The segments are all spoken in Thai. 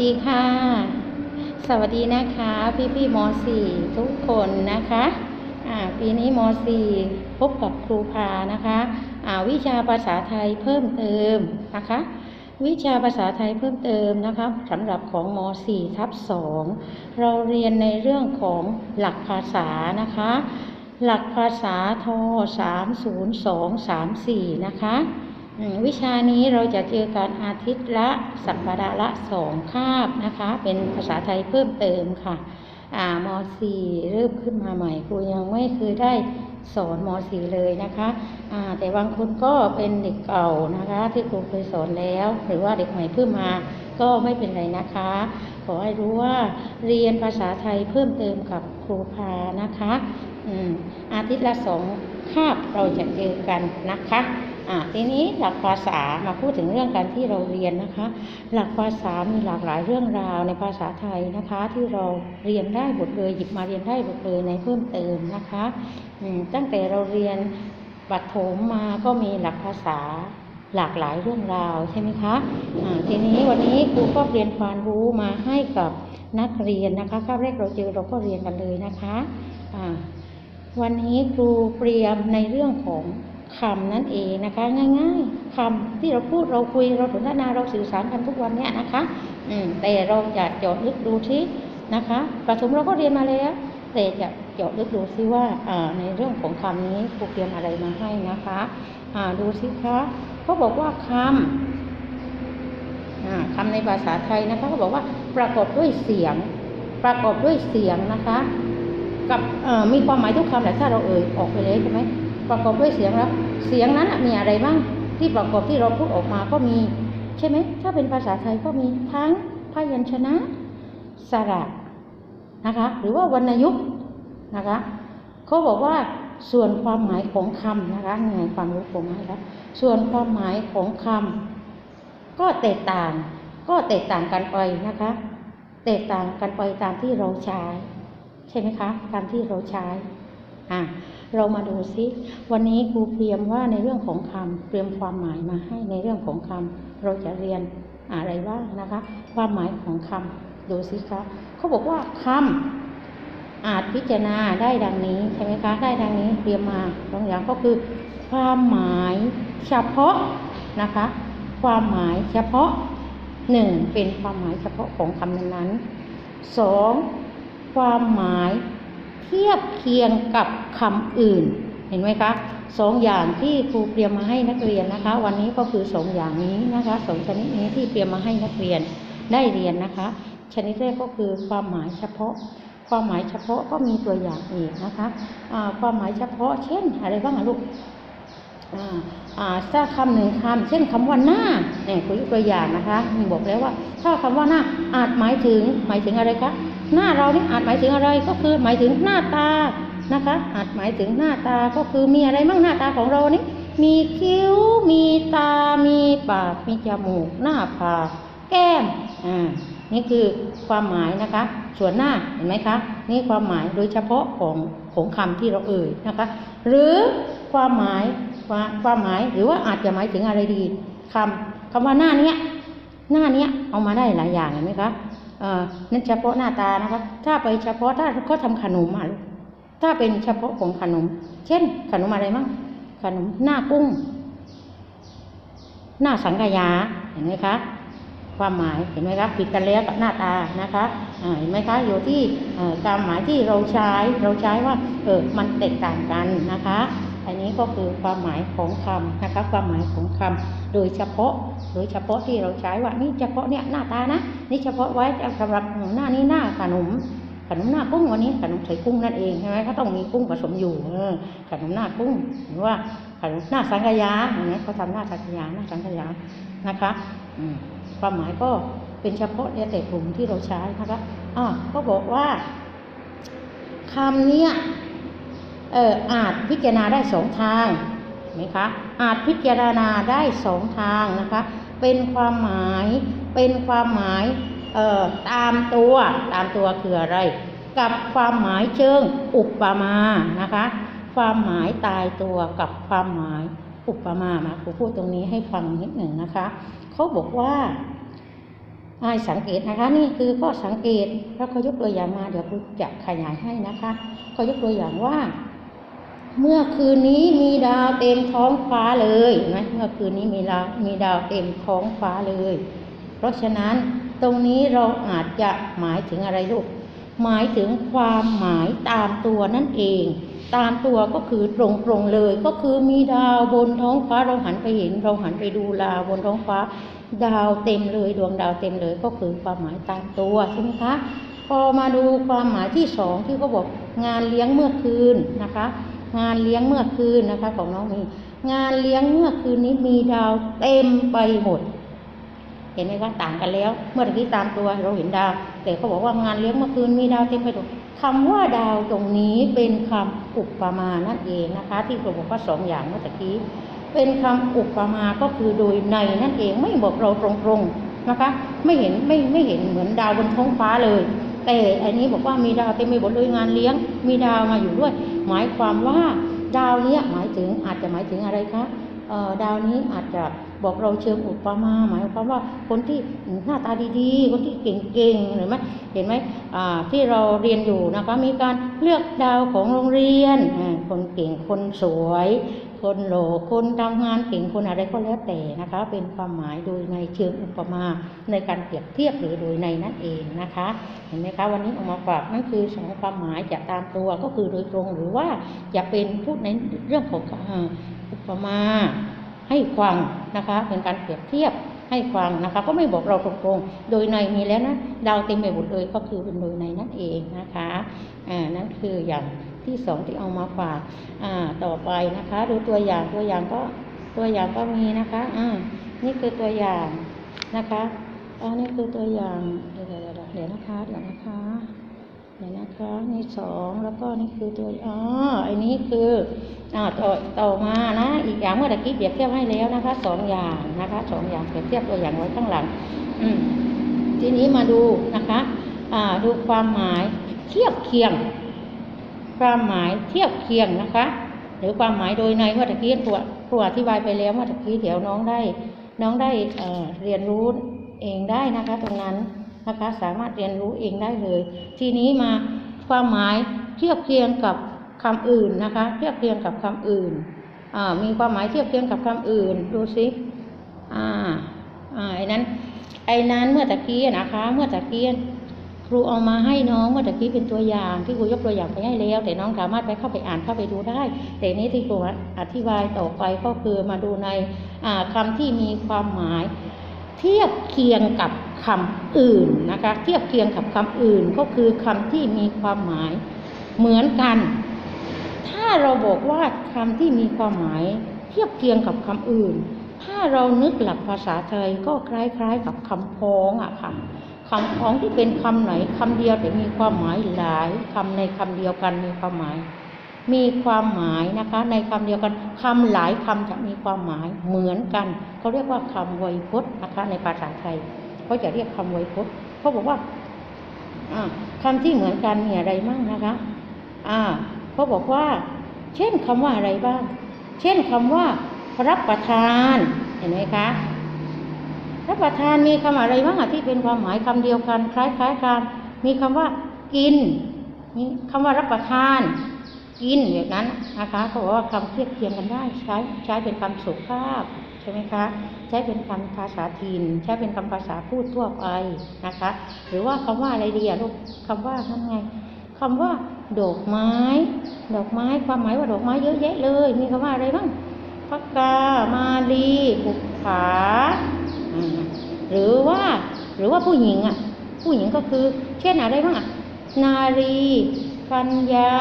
สวัสดีค่ะ สวัสดีนะคะ พี่พี่ๆม .4 ทุกคนนะคะอ่าปีนี้ม .4 พบกับครูพานะคะอ่าวิชาภาษาไทยเพิ่มเติมนะคะ วิชาภาษาไทยเพิ่มเติมนะคะสำหรับของม .4 ทับ2เราเรียนในเรื่องของหลักภาษานะคะ หลักภาษาท30234นะคะอืม วิชานี้เราจะเจอการอาทิตย์ละสัปดาห์ละสองคาบนะคะ เป็นภาษาไทยเพิ่มเติมค่ะอ่าม .4 เริ่มขึ้นมาใหม่ครูยังไม่เคยได้สอนม .4 เลยนะคะอ่าแต่บางคนก็เป็นเด็กเก่านะคะ ที่ครูเคยสอนแล้ว หรือว่าเด็กใหม่เพิ่มมาก็ไม่เป็นไรนะคะ ขอให้รู้ว่าเรียนภาษาไทยเพิ่มเติมกับครูพานะคะอืมอาทิตย์ละสอง คาบเราจะเจอกันนะคะอ่าทีนี้หลักภาษามาพูดถึงเรื่องการที่เราเรียนนะคะ หลักภาษามีหลากหลายเรื่องราวในภาษาไทยนะคะ ที่เราเรียนได้หมดเลยหยิบมาเรียนได้หมดเลยในเพิ่มเติมนะคะอืมตั้งแต่เราเรียนปัถมมาก็มีหลักภาษาหลากหลายเรื่องราวใช่ไหมคะอ่าทีนี้วันนี้ครูก็เรียนความรู้มาให้กับนักเรียนนะคะคาบแรกเราเจอเราก็เรียนกันเลยนะคะอ่า วันนี้ครูเตรียมในเรื่องของคำนั่นเองนะคะ ง่าย ๆคำที่เราพูดเราคุยเราสนทนาเราสื่อสารกันทุกวันเนี้ยนะคะ อืมแต่เราจะเจาะลึกดูซินะคะประถมเราก็เรียนมาแล้ว แต่จะเจาะลึกดูซิว่าในเรื่องของคำนี้ครูเตรียมอะไรมาให้นะคะอ่าดูซิคะเขาบอกว่าคำอ่าคำในภาษาไทยนะคะเขาบอกว่าประกอบด้วยเสียง ประกอบด้วยเสียงนะคะ กับมีความหมายทุกคำแหละถ้าเราเอ่ยออกไปเลยใช่ไหมประกอบด้วยเสียงแล้วเสียงนั้นมีอะไรบ้างที่ประกอบที่เราพูดออกมาก็มีใช่ไหมถ้าเป็นภาษาไทยก็มีทั้งพยัญชนะสระนะคะ หรือว่าวรรณยุกต์นะคะเขาบอกว่าส่วนความหมายของคำนะคะไงความรู้ผมให้แล้วส่วนความหมายของคำก็แตกต่าง ก็แตกต่างกันไปนะคะ แตกต่างกันไปตามที่เราใช้ ใช่ไหมคะ ตามที่เราใช้อะเรามาดูซิ วันนี้ครูเตรียมว่าในเรื่องของคำเตรียมความหมายมาให้ในเรื่องของคำเราจะเรียนอะไรบ้างนะคะ ความหมายของคำดูซิคะเขาบอกว่าคำอาจพิจารณาได้ดังนี้ใช่ไหมคะได้ดังนี้เตรียมมาบางอย่างก็คือ ความหมายเฉพาะนะคะ ความหมายเฉพาะหนึ่งเป็นความหมายเฉพาะของคำนั้นๆสอง ความหมายเทียบเคียงกับคำอื่น เห็นไหมคะสองอย่างที่ครูเตรียมมาให้นักเรียนนะคะ วันนี้ก็คือสองอย่างนี้นะคะสองชนิดนี้ที่เตรียมมาให้นักเรียนได้เรียนนะคะ ชนิดแรกก็คือความหมายเฉพาะ ความหมายเฉพาะก็มีตัวอย่างอีกนะคะความหมายเฉพาะ เช่น อะไรบ้างลูกถ้าคำหนึ่งคำเช่นคำว่าหน้าเนี่ยคุยกตัวอย่างนะคะมีบอกแล้วว่า ถ้าคำว่าหน้าอาจหมายถึงหมายถึงอะไรคะ หน้าเรานี่อาจหมายถึงอะไรก็คือหมายถึงหน้าตานะคะ อาจหมายถึงหน้าตาก็คือมีอะไรบ้างหน้าตาของเรานี่มีคิ้วมีตา มีปาก มีจมูก หน้าผากแก้มอ่านี่คือความหมายนะคะ ส่วนหน้าเห็นไหมคะนี่ความหมายโดยเฉพาะของของคำที่เราเอ่ยนะคะ หรือความหมายความความหมายหรือว่าอาจจะหมายถึงอะไรดีคำคำว่าหน้าเนี้ยหน้าเนี้ยเอามาได้หลายอย่างเห็นไหมคะ นั่นเฉพาะหน้าตานะคะ ถ้าไปเฉพาะถ้าเขาทำขนมอะลูกถ้าเป็นเฉพาะของขนม เช่น ขนมอะไรมั่งขนมหน้ากุ้ง หน้าสังขยาเห็นไหมคะความหมายเห็นไหมครับผิดกันแล้วกับหน้าตานะคะเห็นไหมคะอยู่ที่เอ่อการหมายที่เราใช้เราใช้ว่าเออมันแตกต่างกันนะคะ อันนี้ก็คือความหมายของคำนะคะความหมายของคำโดยเฉพาะโดยเฉพาะที่เราใช้ว่านี่เฉพาะเนี่ยหน้าตานะนี่เฉพาะไว้สำหรับหน้านี้หน้าขนมขนมหน้ากุ้งวันนี้ขนมใส่กุ้งนั่นเองใช่ไหมเขาต้องมีกุ้งผสมอยู่เออขนมหน้ากุ้งหรือว่าขนมหน้าสังขยาเห็นไหมเขาทำหน้าสังขยาหน้าสังขยานะคะอืความหมายก็เป็นเฉพาะในแต่กลุ่มที่เราใช้นะคะอ่าก็บอกว่าคำเนี้ย เอออาจพิจารณาได้สองทางเห็นไหมคะอาจพิจารณาได้สองทางนะคะ เป็นความหมายเป็นความหมายเอ่อตามตัวตามตัวคืออะไร กับความหมายเชิงอุปมานะคะ ความหมายตายตัวกับความหมายอุปมามาครูพูดตรงนี้ให้ฟังนิดหนึ่งนะคะเขาบอกว่าให้สังเกตนะคะ นี่คือข้อสังเกตแล้วเขายกตัวอย่างมาเดี๋ยวครูจะขยายให้นะคะเขายกตัวอย่างว่า เมื่อคืนนี้มีดาวเต็มท้องฟ้าเลยเห็นไหมเมื่อคืนนี้มีดาวมีดาวเต็มท้องฟ้าเลย เพราะฉะนั้นตรงนี้เราอาจจะหมายถึงอะไรลูก หมายถึงความหมายตามตัวนั่นเอง ตามตัวก็คือตรงตรงๆเลย ก็คือมีดาวบนท้องฟ้าเราหันไปเห็น เราหันไปดูดาวบนท้องฟ้า ดาวเต็มเลยดวงดาวเต็มเลย ก็คือความหมายตามตัวใช่ไหมคะ พอมาดูความหมายที่สองที่เขาบอกงานเลี้ยงเมื่อคืนนะคะ งานเลี้ยงเมื่อคืนนะคะ ของน้องมีงานเลี้ยงเมื่อคืนนี้มีดาวเต็มไปหมด เห็นไหมคะต่างกันแล้ว เมื่อกี้ตามตัวเราเห็นดาว แต่เขาบอกว่างานเลี้ยงเมื่อคืนมีดาวเต็มไปหมดคำว่าดาวตรงนี้เป็นคำอุปมานั่นเองนะคะ ที่ครูบอกว่าสองอย่างเมื่อกี้เป็นคำอุปมาก็คือโดยในนั่นเองไม่บอกเราตรงๆนะคะ ไม่เห็นไม่ไม่เห็นเหมือนดาวบนท้องฟ้าเลย แต่อันนี้บอกว่ามีดาวเต็มไปหมดเลยงานเลี้ยง มีดาวมาอยู่ด้วย หมายความว่าดาวเนี้ยหมายถึงอาจจะหมายถึงอะไรคะเอ่อดาวนี้อาจจะบอกเราเชิงอุปมา หมายความว่าคนที่หน้าตาดีๆ คนที่เก่งๆเห็นไหมเห็นไหมอ่าที่เราเรียนอยู่นะคะมีการเลือกดาวของโรงเรียนคนเก่งคนสวย คนโหลคนทำงานเก่งคนอะไรก็แล้วแต่นะคะ เป็นความหมายโดยในเชิงอุปมาในการเปรียบเทียบหรือโดยในนั่นเองนะคะ เห็นไหมคะวันนี้ออกมาฝากนั่นคือสองความหมายจะตามตัวก็คือโดยตรงหรือว่าจะเป็นพูดในเรื่องของอุปมาให้ฟังนะคะ เป็นการเปรียบเทียบให้ฟังนะคะ ก็ไม่บอกเราตรงๆ โดยในมีแล้วนะดาวเต็มไปหมดเลยก็คือเป็นโดยในนั่นเองนะคะอ่านั่นคืออย่าง ที่สองที่เอามาฝากอ่าต่อไปนะคะ ดูตัวอย่างตัวอย่างก็ตัวอย่างก็มีนะคะอ่านี่คือตัวอย่างนะคะอันนี้คือตัวอย่างเดี๋ยวเดี๋ยวเดี๋ยวนะคะเดี๋ยวนะคะเดี๋ยวนะคะนี่สองแล้วก็นี่คือตัวอ๋ออันนี้คืออ่าต่อต่อมานะ อีกอย่างเมื่อตะกี้เปรียบเทียบให้แล้วนะคะสองอย่างนะคะสองอย่างเปรียบเทียบตัวอย่างไว้ข้างหลัง อืมทีนี้มาดูนะคะ อ่าดูความหมายเทียบเคียง ความหมายเทียบเคียงนะคะ หรือความหมายโดยในเมื่อตะกี้ครูครูอธิบายไปแล้วเมื่อตะกี้เดี๋ยวน้องได้น้องได้เเรียนรู้เองได้นะคะตรงนั้นนะคะสามารถเรียนรู้เองได้เลย ทีนี้มาความหมายเทียบเคียงกับคำอื่นนะคะ เทียบเคียงกับคำอื่นมีความหมายเทียบเคียงกับคำอื่นดูสิอ่าอ่าไอ้นั้นไอ้นั้นเมื่อตะกี้นะคะ เมื่อตะกี้ ครูเอามาให้น้องเมื่อกี้เป็นตัวอย่างที่ครูยกตัวอย่างไปให้แล้ว แต่น้องสามารถไปเข้าไปอ่านเข้าไปดูได้ แต่นี้ที่ครูอธิบายต่อไปก็คือมาดูในอ่าคำที่มีความหมาย เทียบเคียงกับคำอื่นนะคะ เทียบเคียงกับคำอื่นก็คือคำที่มีความหมายเหมือนกัน ถ้าเราบอกว่าคำที่มีความหมายเทียบเคียงกับคำอื่น ถ้าเรานึกหลักภาษาไทยก็คล้ายๆกับคำพ้องอะค่ะ คำพ้องที่เป็นคำไหนคำเดียวแต่มีความหมายหลายคำในคำเดียวกันมีความหมาย มีความหมายนะคะ ในคำเดียวกันคำหลายคำจะมีความหมายเหมือนกันเขาเรียกว่าคำไวยพจน์นะคะ ในภาษาไทยเขาจะเรียกคำไวยพจน์เขาบอกว่าอ่าคำที่เหมือนกันมีอะไรบ้างนะคะ อ่าเขาบอกว่า เช่นคำว่าอะไรบ้าง เช่นคำว่ารับประทานเห็นไหมคะ รับประทานมีคำอะไรบ้างที่เป็นความหมายคำเดียวกัน คล้ายๆกัน มีคำว่ากิน มีคำว่ารับประทาน กินแบบนั้นนะคะเขาบอกว่าคำเทียบเคียงกันได้ ใช้ใช้เป็นคำสุภาพใช่ไหมคะ ใช้เป็นคำภาษาถิ่นใช้เป็นคำภาษาพูดทั่วไปนะคะ หรือว่าคำว่าอะไรดีอะลูกคำว่านั่นไงคำว่าดอกไม้ ดอกไม้ความหมายว่าดอกไม้เยอะแยะเลย มีคำว่าอะไรบ้างพักกามาลีบุกผา หรือว่าหรือว่าผู้หญิงอะผู้หญิงก็คือเช่นอะไรบ้างอะนารีกัญญา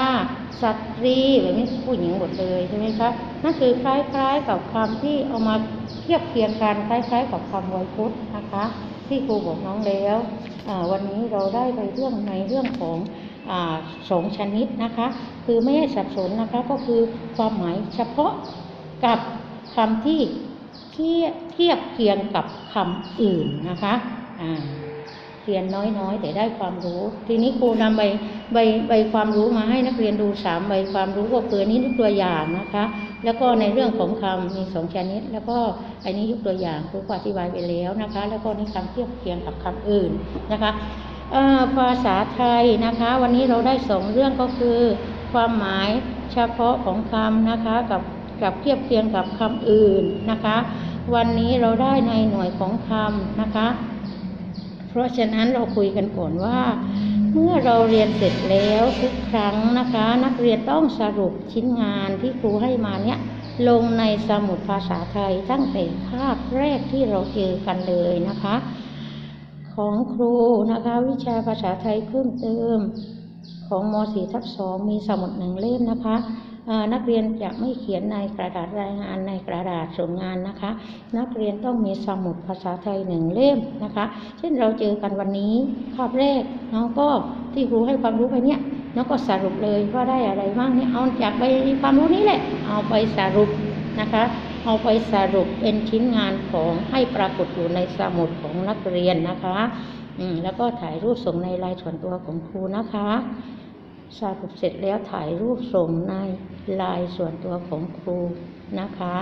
สตรีแบบนี้ผู้หญิงหมดเลยใช่ไหมคะนั่นคือคล้าย ๆ กับคำที่เอามาเทียบเคียงกันคล้าย ๆ กับคำไวยพจน์นะคะ ที่ครูบอกน้องแล้ววันนี้เราได้ไปเรื่องในเรื่องของอสองชนิดนะคะ คือไม่ให้สับสนนะคะก็คือความหมายเฉพาะกับคำที่ เทียบเทียบเคียงกับคำอื่นนะคะอ่าเรียนน้อยๆ แต่ได้ความรู้ ทีนี้ครูนำใบใบใบความรู้มาให้นักเรียนดูสามใบความรู้ก็คือนี้ยกตัวอย่างนะคะ แล้วก็ในเรื่องของคำมีสองชนิด แล้วก็อันนี้ยกตัวอย่างครูอธิบายไปแล้วนะคะ แล้วก็นี่คำเทียบเคียงกับคำอื่นนะคะภาษาไทยนะคะ วันนี้เราได้สองเรื่องก็คือ ความหมายเฉพาะของคำนะคะกับ กับเทียบเคียงกับคำอื่นนะคะ วันนี้เราได้ในหน่วยของคำนะคะ เพราะฉะนั้นเราคุยกันก่อนว่า เมื่อเราเรียนเสร็จแล้วทุกครั้งนะคะ นักเรียนต้องสรุปชิ้นงานที่ครูให้มาเนี่ยลงในสมุดภาษาไทยตั้งแต่คาบแรกที่เราเจอกันเลยนะคะ ของครูนะคะวิชาภาษาไทยเพิ่มเติมของม .4 ทับ2มีสมุดหนึ่งเล่มนะคะ นักเรียนจะไม่เขียนในกระดาษรายงานในกระดาษส่งงานนะคะ นักเรียนต้องมีสมุดภาษาไทยหนึ่งเล่มนะคะเช่นเราเจอกันวันนี้คาบแรกน้องก็ที่ครูให้ความรู้ไปเนี่ยน้องก็สรุปเลยว่าได้อะไรบ้างเนี่ยเอาจากไปความรู้นี้แหละเอาไปสรุปนะคะเอาไปสรุปเป็นชิ้นงานของให้ปรากฏอยู่ในสมุดของนักเรียนนะคะ อืมแล้วก็ถ่ายรูปส่งในไลน์ส่วนตัวของครูนะคะ สรุปเสร็จแล้วถ่ายรูปส่งในไลน์ส่วนตัวของครูนะคะ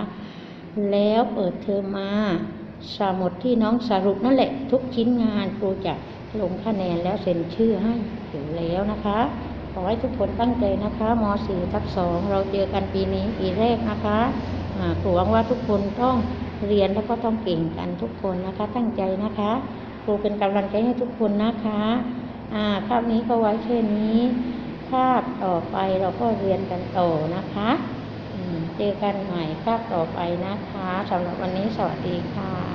แล้วเปิดเทอมมาสมุดที่น้องสรุปนั่นแหละ ทุกชิ้นงานครูจะลงคะแนนแล้วเซ็นชื่อให้อยู่แล้วนะคะ ขอให้ทุกคนตั้งใจนะคะม .4 ทับ2เราเจอกันปีนี้ปีแรกนะคะครูหวังว่าทุกคนต้องเรียนแล้วก็ต้องเก่งกันทุกคนนะคะ ตั้งใจนะคะครูเป็นกำลังใจให้ทุกคนนะคะ อ่าคาบนี้ก็ไว้แค่นี้ คาบต่อไปเราก็เรียนกันต่อนะคะเจอกันใหม่คาบต่อไปนะคะสำหรับวันนี้สวัสดีค่ะ